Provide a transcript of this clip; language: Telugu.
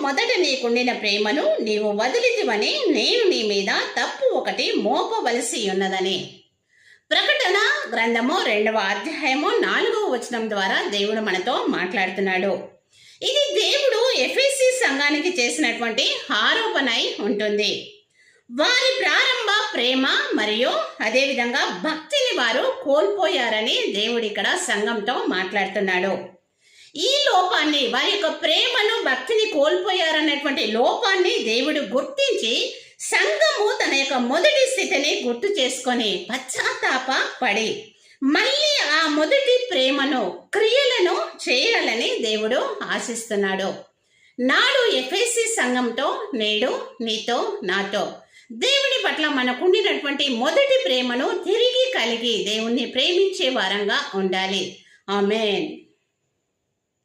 మొదట నీకుండిన ప్రేమను నీవు వదిలితివని నేను నీ మీద తప్పు ఒకటి మోపవలసి ఉన్నదని. ప్రకటన గ్రంథము రెండవ అధ్యాయము నాలుగవ వచనం ద్వారా దేవుడు మనతో మాట్లాడుతున్నాడు. ఇది దేవుడు ఎఫ్ఎస్సి సంఘానికి చేసినటువంటి ఆరోపణై ఉంటుంది. వారి ప్రారంభ ప్రేమ మరియు అదేవిధంగా భక్తిని వారు కోల్పోయారని దేవుడు ఇక్కడ సంఘంతో మాట్లాడుతున్నాడు. ఈ లోపాన్ని వారి యొక్క ప్రేమను భక్తిని కోల్పోయారన్నటువంటి లోపాన్ని దేవుడు గుర్తించి సంఘము తన యొక్క మొదటి స్థితిని గుర్తు చేసుకొని పశ్చాత్తాప పడి మళ్ళీ ఆ మొదటి ప్రేమను క్రియలను చేయాలని దేవుడు ఆశిస్తున్నాడు. నాడు ఎఫ్ఎస్సి సంఘంతో నేడు నీతో నాతో. దేవుని పట్ల మనకుండినటువంటి మొదటి ప్రేమను తిరిగి కలిగి దేవుణ్ణి ప్రేమించే వారంగా ఉండాలి. ఆమెన్.